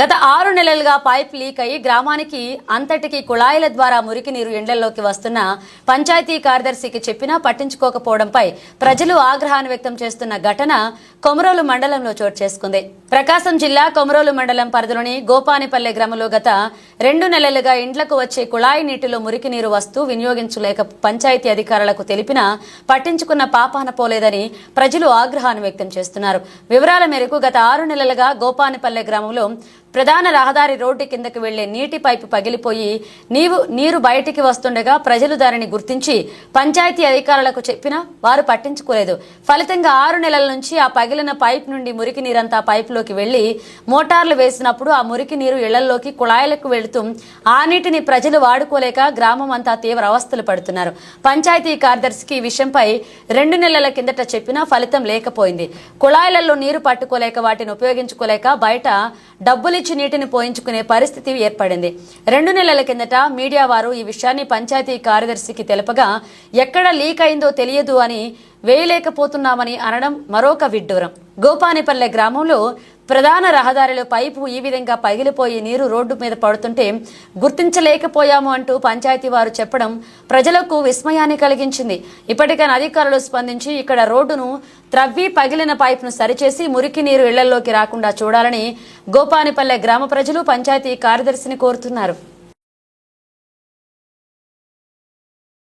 గత ఆరు నెలలుగా పైప్ లీక్ అయి గ్రామానికి అంతటికి కుళాయిల ద్వారా మురికి నీరు ఎండల్లోకి వస్తున్న పంచాయతీ కార్యదర్శికి చెప్పినా పట్టించుకోకపోవడంపై ప్రజలు ఆగ్రహాన్ని వ్యక్తం చేస్తున్న ఘటన కొమరోలు మండలంలో చోటు చేసుకుంది. ప్రకాశం జిల్లా కొమరోలు మండలం పరిధిలోని గోపానిపల్లె గ్రామంలో గత రెండు నెలలుగా ఇండ్లకు వచ్చే కుళాయి నీటిలో మురికి నీరు వస్తూ వినియోగించలేక పంచాయతీ అధికారులకు తెలిపినా పట్టించుకున్న పాపాన పోలేదని ప్రజలు ఆగ్రహాన్ని వ్యక్తం చేస్తున్నారు. వివరాల మేరకు గత ఆరు నెలలుగా గోపానిపల్లె గ్రామంలో ప్రధాన రహదారి రోడ్డు కిందకి వెళ్ళే నీటి పైపు పగిలిపోయి నీవు నీరు బయటికి వస్తుండగా ప్రజలు దానిని గుర్తించి పంచాయతీ అధికారులకు చెప్పినా వారు పట్టించుకోలేదు. ఫలితంగా ఆరు నెలల నుంచి ఆ పగిలిన పైప్ నుండి మురికి నీరంతా పైపులోకి వెళ్ళి మోటార్లు వేసినప్పుడు ఆ మురికి నీరు ఇళ్ళలోకి కుళాయిలకు వెళుతూ ఆ నీటిని ప్రజలు వాడుకోలేక గ్రామం అంతా తీవ్ర అవస్థలు పడుతున్నారు. పంచాయతీ కార్యదర్శికి ఈ విషయంపై రెండు నెలల కిందట చెప్పినా ఫలితం లేకపోయింది. కుళాయిలలో నీరు పట్టుకోలేక వాటిని ఉపయోగించుకోలేక బయట డబ్బులు నుంచి నీటిని పోయించుకునే పరిస్థితి ఏర్పడింది. రెండు నెలల కిందట మీడియా వారు ఈ విషయాన్ని పంచాయతీ కార్యదర్శికి తెలపగా ఎక్కడ లీక్ అయిందో తెలియదు అని వేయలేకపోతున్నామని అనడం మరొక విడ్డూరం. గోపానిపల్లె గ్రామంలో ప్రధాన రహదారిలో పైపు ఈ విధంగా పగిలిపోయి నీరు రోడ్డు మీద పడుతుంటే గుర్తించలేకపోయాము అంటూ పంచాయతీ వారు చెప్పడం ప్రజలకు విస్మయాన్ని కలిగించింది. ఇప్పటికైనా అధికారులు స్పందించి ఇక్కడ రోడ్డును త్రవ్వి పగిలిన పైపును సరిచేసి మురికి నీరు ఇళ్ళలోకి రాకుండా చూడాలని గోపానిపల్లె గ్రామ ప్రజలు పంచాయతీ కార్యదర్శిని కోరుతున్నారు.